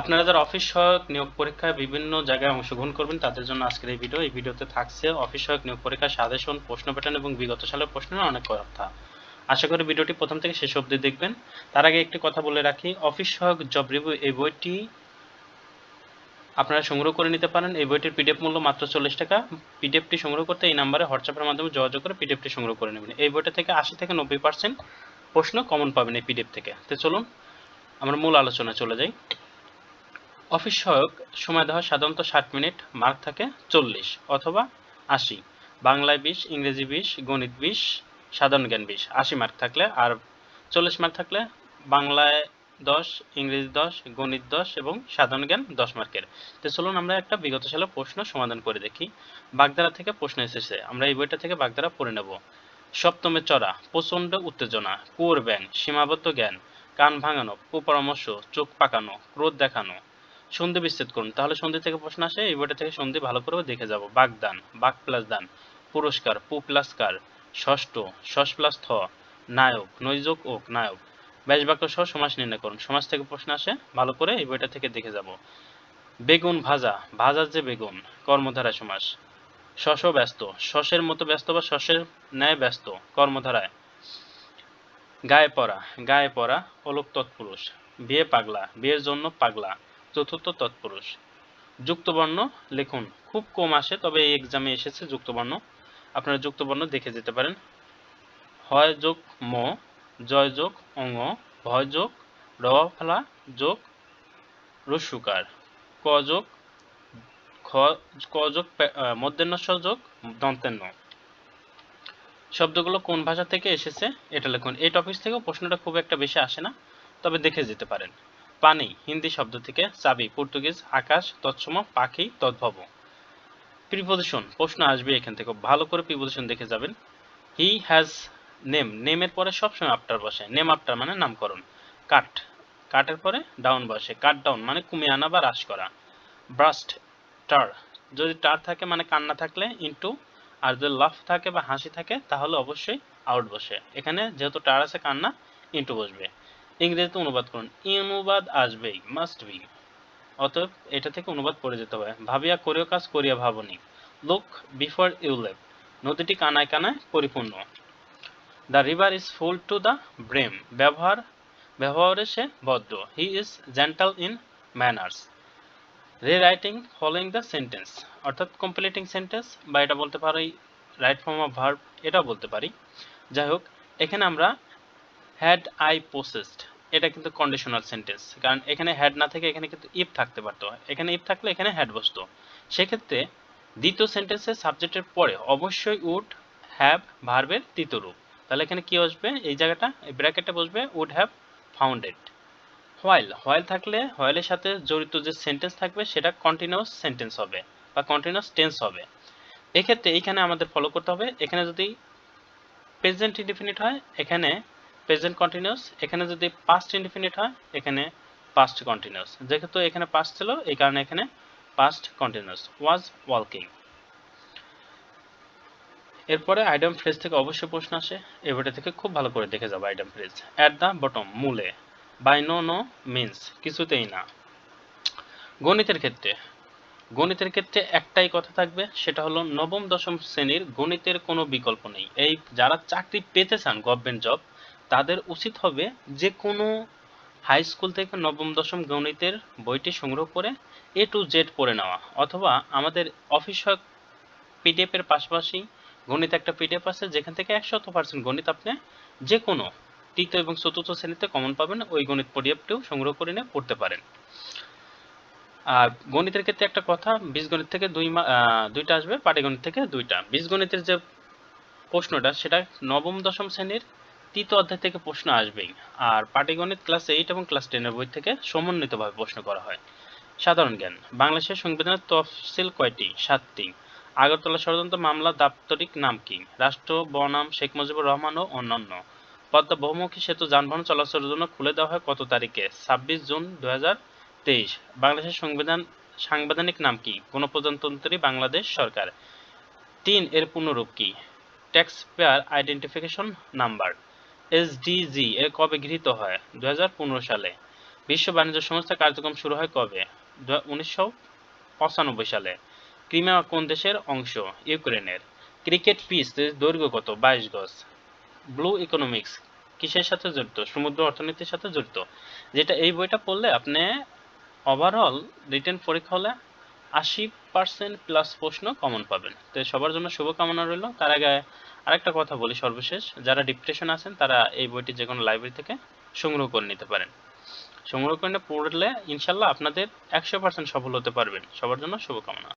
আপনারা যারা অফিস সহায়ক নিয়োগ পরীক্ষায় বিভিন্ন জায়গায় অংশগ্রহণ করবেন, তাদের জন্য আজকের এই ভিডিও, এই ভিডিওতে থাকছে অফিস সহায়ক নিয়োগ পরীক্ষার সাজেশন, প্রশ্ন প্যাটার্ন এবং বিগত সালের প্রশ্নের অনেক কথা। আশা করি ভিডিওটি প্রথম থেকে শেষ অবধি দেখবেন। তার আগে একটি কথা বলে রাখি, অফিস সহায়ক জব রিভিউ এই বইটি আপনারা সংগ্রহ করে নিতে পারেন। এই বইটির পিডিএফ মূল্য মাত্র চল্লিশ টাকা। পিডিএফটি সংগ্রহ করতে এই নাম্বারে হোয়াটসঅ্যাপের মাধ্যমে যোগাযোগ করে পিডিএফটি সংগ্রহ করে নেবেন। এই বইটা থেকে আশি থেকে নব্বই পার্সেন্ট প্রশ্ন কমন পাবেন এই পিডিএফ থেকে। তো চলুন, আমরা মূল আলোচনা চলে যাই। অফিস সহায়ক, সময় দেওয়া সাধারণত ষাট মিনিট, মার্ক থাকে চল্লিশ অথবা আশি। বাংলায় বিশ, ইংরেজি বিশ, গণিত বিশ, সাধারণ জ্ঞান বিশ, আশি মার্ক থাকলে আর চল্লিশ মার্ক থাকলে বাংলায় দশ, ইংরেজি দশ, গণিত দশ এবং সাধারণ জ্ঞান দশ মার্কের। তো চলুন আমরা একটা বিগত সালের প্রশ্ন সমাধান করে দেখি। বাগধারা থেকে প্রশ্ন এসেছে। আমরা এই বইটা থেকে বাগধারা পড়ে নেব। সপ্তমে চড়া, প্রচণ্ড উত্তেজনা, কুয়োর ব্যাং সীমাবদ্ধ জ্ঞান, কান ভাঙানো, কুপরামর্শ, চোখ পাকানো, ক্রোধ দেখানো সন্ধি বিচ্ছেদ করুন। তাহলে সন্ধি থেকে প্রশ্ন আসে, এই বইটা থেকে সন্ধি ভালো করে দেখে যাব। বাগদান বাক প্লাস দান, পুরস্কার, পু প্লাস কার, ষষ্ঠ ষষ্ঠ প্লাস থ, নায়ক, নৈযোগ ওক নায়ক। ব্যাস বাক্য সহ সমাস নির্ণয় করুন। সমাজ থেকে প্রশ্ন আসে, ভালো করে এই বইটা থেকে দেখে যাব। বেগুন ভাজা, ভাজার যে বেগুন, কর্মধারায় সমাস। শশ ব্যস্ত শশের মতো ব্যস্ত বা শশের ন্যায় ব্যস্ত, কর্মধারায়। গায়ে পড়া গায়ে পড়া, অলোক তৎপুরুষ। বিয়ে পাগলা, বিয়ের জন্য পাগলা। চতুর্থ তৎপুরুষ। যুক্তবর্ণ, লিখুন, খুব কম আসে, তবে এই এক্সামে এসেছে যুক্তবর্ণ। আপনারা যুক্তবর্ণ দেখে যেতে পারেন। হয় যোগ ম, জয় যোগ অঙ্গ, ভয় যোগ রবা ফেলা যোগ রস্যুকার ক যোগ, খ, ক যোগ মধ্যাহ্ন যোগ, দন্তেন্ন। শব্দগুলো কোন ভাষা থেকে এসেছে? এটা লিখুন। এই টপিক থেকেও প্রশ্নটা খুব একটা বেশি আসে না, তবে দেখে যেতে পারেন। পানি, হিন্দি শব্দ থেকে চাবি, পর্তুগিজ, আকাশ, তৎসম, পাখি, তদ্ভব। প্রিপোজিশন, প্রশ্ন আসবে এখান থেকে, ভালো করে প্রিপোজিশন দেখে যাবেন। হি হ্যাজ নেম নেমের পরে সবসময় আফটার বসে। নেম আফটার মানে নামকরণ। কাট কাটের পরে ডাউন বসে। কাট ডাউন মানে কমিয়ে আনা বা হ্রাস করা। ব্রাস্ট টার যদি টার থাকে মানে কান্না থাকলে ইনটু আর যদি লাফ থাকে বা হাসি থাকে, তাহলে অবশ্যই আউট বসে। এখানে যেহেতু টার আছে, কান্না ইনটু বসবে। ইংরেজিতে অনুবাদ করুন। ই অনুবাদ আসবেই মাস্ট বি অতএব এটা থেকে অনুবাদ পড়ে যেতে হবে। ভাবিয়া করিও কাজ, করিয়া ভাবনি। লুক বিফোর ইউ লেভ নদীটি কানায় কানায় পরিপূর্ণ। The river is full to the brim ব্যবহার, ব্যবহারে সে ভদ্র he is gentle in manners rewriting following the sentence অর্থাৎ কমপ্লিটিং সেন্টেন্স বা এটা বলতে পারি রাইট ফর্ম অফ ভার্ব এটাও বলতে পারি। যাই হোক, এখানে আমরা হ্যাড আই পোসেসড এটা কিন্তু কন্ডিশনাল সেন্টেন্স কারণ এখানে হ্যাড না থেকে এখানে কিন্তু ইফ থাকতে পারতো। এখানে ইফ থাকলে এখানে হ্যাড বসতো। সেক্ষেত্রে দ্বিতীয় সেন্টেন্সের সাবজেক্টের পরে অবশ্যই উড হ্যাভ ভার্বের তৃতীয় রূপ। তাহলে এখানে কি আসবে এই জায়গাটা, এই ব্র্যাকেটে বসবে would have founded while while থাকলে হোয়াইলের সাথে জড়িত যে সেন্টেন্স থাকবে, সেটা কন্টিনিউয়াস সেন্টেন্স হবে বা কন্টিনিউয়াস টেন্স হবে। এক্ষেত্রে এইখানে আমাদের ফলো করতে হবে। এখানে যদি প্রেজেন্ট ইনডিফিনিট হয়, এখানে প্রেজেন্ট কন্টিনিউয়াস এখানে যদি পাস্ট ইনডিফিনিট হয়, এখানে পাস্ট কন্টিনিউয়াস যেহেতু এখানে পাস্ট ছিল, এই কারণে এখানে পাস্ট কন্টিনিউয়াস ওয়াজ ওয়ার্কিং এরপরে আইটেম ফ্রেজ থেকে অবশ্যই প্রশ্ন আসে। বইটা থেকে খুব ভালো করে দেখে যাব item phrase at the bottom মূলে। বাই নো নো মিন্স কিছুতেই না। গণিতের ক্ষেত্রে। গণিতের ক্ষেত্রে একটাই কথা থাকবে, সেটা হলো নবম দশম শ্রেণির গণিতের কোনো বিকল্প নেই। এই যারা চাকরি পেতে চান গভর্নমেন্ট জব তাদের উচিত হবে যে কোনো হাই স্কুল থেকে নবম, দশম গণিতের বইটি সংগ্রহ করে এ টু জেড পড়ে নেওয়া। অথবা আমাদের অফিস পিডিএফ এর পাশাপাশি গণিত একটা পিডিএফ আছে, যেখান থেকে একশত পার্সেন্ট গণিত আপনি যে কোনো তৃতীয় এবং চতুর্থ শ্রেণীতে কমন পাবেন, ওই গণিত পিডিএফটিও সংগ্রহ করে নিয়ে পড়তে পারেন। আর গণিতের ক্ষেত্রে একটা কথা বীজগণিত থেকে দুই দুইটা আসবে, পাটিগণিত থেকে দুইটা। বীজগণিতের যে প্রশ্নটা, সেটা নবম, দশম শ্রেণির তৃতীয় অধ্যায় থেকে প্রশ্ন আসবেই। আর পাটিগণিত ক্লাস এইট এবং ক্লাস টেনের বই থেকে সমন্বিতভাবে প্রশ্ন করা হয়। সাধারণ জ্ঞান, বাংলাদেশের সংবিধানের তফসিল কয়টি? সাতটি। আগরতলা ষড়যন্ত্র মামলা দাপ্তরিক নাম কি? রাষ্ট্র, বনাম, শেখ মুজিবুর রহমান ও অন্যান্য। পদ্মা বহুমুখী সেতু যানবাহন চলাচলের জন্য খুলে দেওয়া হয় কত তারিখে? ছাব্বিশ জুন দু বাংলাদেশের সংবিধান, সাংবিধানিক নাম কি? গণপ্রজাতন্ত্রী বাংলাদেশ সরকার। তিন এর পূর্ণরূপ কি? Tax payer identification number SDG এর কবে গৃহীত হয়? দু সালে। বিশ্ব বাণিজ্য সংস্থা কার্যক্রম শুরু হয় কবে? উনিশশো পঁচানব্বই সালে। ক্রিমিয়া কোন দেশের অংশ? ইউক্রেনের। ক্রিকেট পিচ দৈর্ঘ্য কত? বাইশ গজ। ব্লু ইকোনমিক্স কিসের সাথে জড়িত সমুদ্র অর্থনীতির সাথে জড়িত যেটা এই বইটা পড়লে আপনি ওভারঅল রিটেন পরীক্ষা হলে আশি পার্সেন্ট প্লাস প্রশ্ন কমন পাবেন। তো সবার জন্য শুভকামনা রইল। তার আগে আরেকটা কথা বলি সর্বশেষ, যারা ডিপ্রেশন আছেন, তারা এই বইটি যে কোনো লাইব্রেরি থেকে সংগ্রহ করে নিতে পারেন। সংগ্রহ করে পড়লে ইনশাল্লাহ আপনাদের একশো পার্সেন্ট সফল হতে পারবেন। সবার জন্য শুভকামনা।